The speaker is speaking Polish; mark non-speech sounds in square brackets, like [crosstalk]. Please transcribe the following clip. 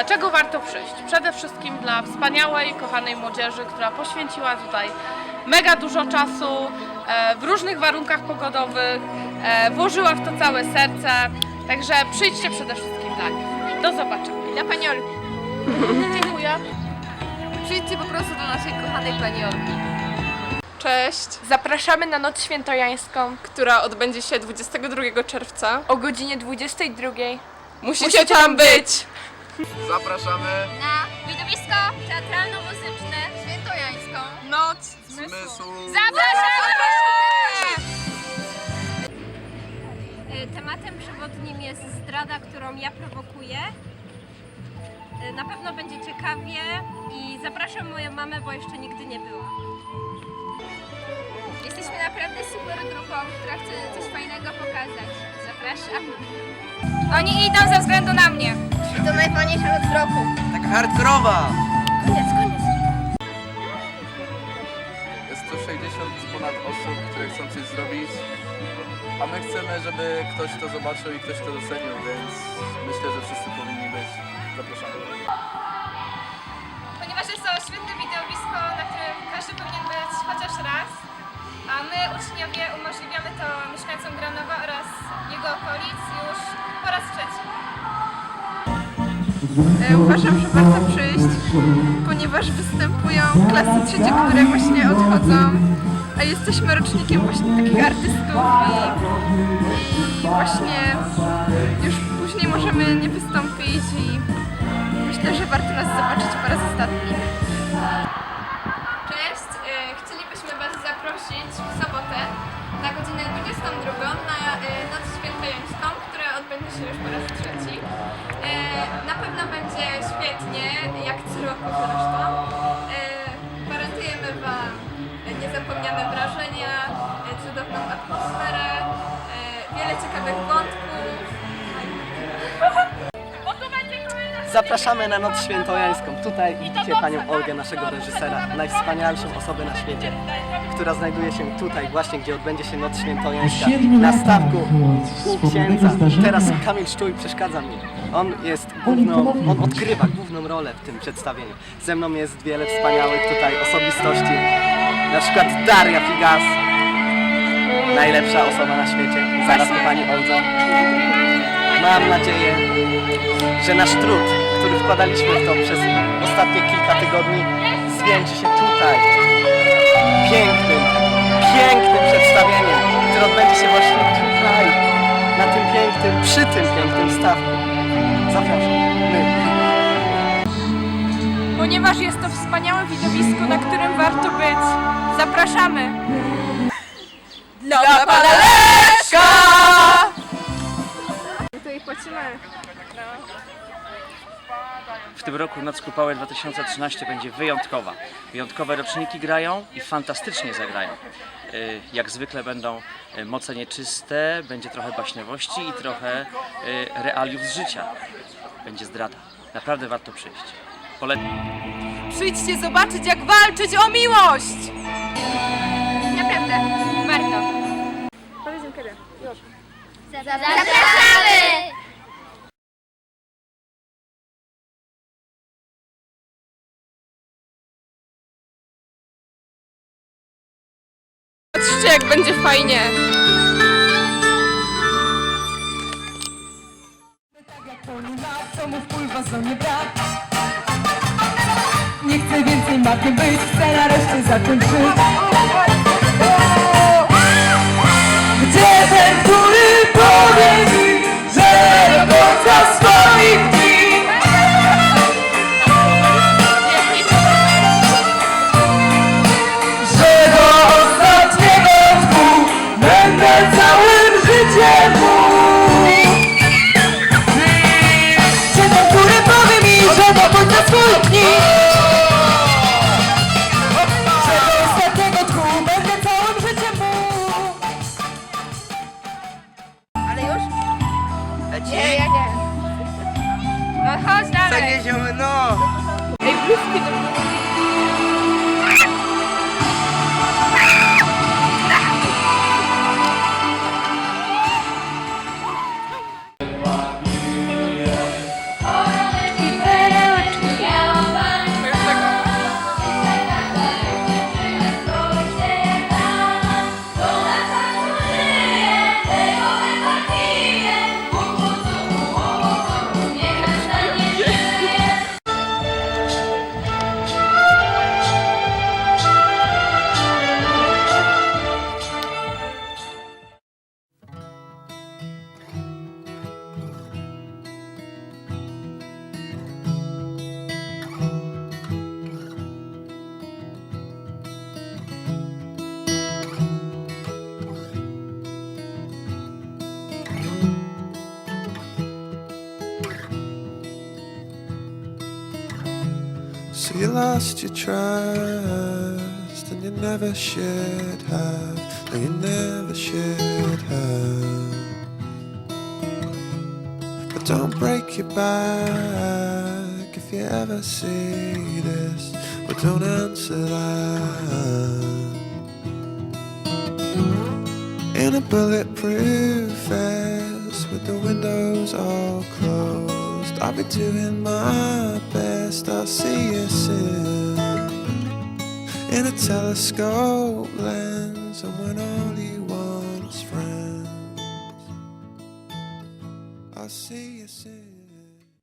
Dlaczego warto przyjść? Przede wszystkim dla wspaniałej, kochanej młodzieży, która poświęciła tutaj mega dużo czasu e, w różnych warunkach pogodowych, e, włożyła w to całe serce. Także przyjdźcie przede wszystkim dla nich. Do zobaczenia. Dla pani Olgi. [laughs] Dziękuję. Przyjdźcie po prostu do naszej kochanej pani Olgi. Cześć, Zapraszamy na Noc Świętojańską która odbędzie się 22 czerwca. o godzinie 22. Musicie tam być! Zapraszamy na widowisko teatralno-muzyczne świętojańską. Noc zmysłu. Zapraszamy! Y, Tematem przewodnim jest zdrada, którą ja prowokuję. Y, Na pewno będzie ciekawie i zapraszam moją mamę, bo jeszcze nigdy nie była. Jesteśmy naprawdę super grupą, która chce coś fajnego pokazać. Zapraszam. Oni idą ze względu na mnie. I to najfajniejsza noc w roku. Taka hardkorowa! Koniec, koniec. Jest tu 60 ponad osób, które chcą coś zrobić. A my chcemy, żeby ktoś to zobaczył i ktoś to docenił, więc myślę, że wszyscy powinni być. Zapraszamy. ponieważ jest to świetne widowisko, na którym każdy powinien być chociaż raz. A my, uczniowie, umożliwiamy to mieszkańcom Granowa oraz jego okolic E, Uważam, że warto przyjść, ponieważ występują klasy trzecie, które właśnie odchodzą, a jesteśmy rocznikiem właśnie takich artystów i, i właśnie już później możemy nie wystąpić i myślę, że warto nas zobaczyć po raz ostatni. Cześć, e, chcielibyśmy Was zaprosić się już po raz trzeci. E, Na pewno będzie świetnie, jak co roku zresztą. E, Gwarantujemy Wam niezapomniane wrażenia, e, cudowną atmosferę, e, wiele ciekawych wątków. Zapraszamy na Noc Świętojańską. Tutaj widzicie panią Olgę, naszego reżysera, najwspanialszą osobę na świecie, która znajduje się tutaj właśnie, gdzie odbędzie się Noc Świętojańska, na stawku u księdza. Teraz Kamil Szczuj przeszkadza mi. On jest główną, on odgrywa główną rolę w tym przedstawieniu. Ze mną jest wiele wspaniałych tutaj osobistości, na przykład Daria Figas, najlepsza osoba na świecie, zaraz po pani Oldze. Mam nadzieję, że nasz trud, który wkładaliśmy w to przez ostatnie kilka tygodni, zwieńczy się tutaj. Pięknym, pięknym przedstawieniem, które odbędzie się właśnie tutaj, na tym pięknym, przy tym pięknym stawku. Zapraszam. My. Ponieważ jest to wspaniałe widowisko, na którym warto być. Zapraszamy! Dla pana Leszka! Tutaj płacimy W tym roku Noc Kupały 2013 będzie wyjątkowa. Wyjątkowe roczniki grają i fantastycznie zagrają. Y, Jak zwykle będą y, moce nieczyste, będzie trochę baśniowości i trochę y, realiów z życia. Będzie zdrada. Naprawdę warto przyjść. Polecam. Przyjdźcie zobaczyć, jak walczyć o miłość! Naprawdę, warto. Powiedzmy kiedy. Już. Zapraszamy! Patrzcie, jak będzie fajnie. co mu wpływa za nie brak Nie chcę więcej makiem być, chcę nareszcie zacząć żyć Kanya siya ano. Ay, blue skin you lost your trust, and you never should have. No, you never should have. But don't break your back if you ever see this. But don't answer that. In a bulletproof vest with the windows all closed, I'll be doing my best. I'll see you soon. In a telescope lens, and when all you want's friends, I'll see you soon.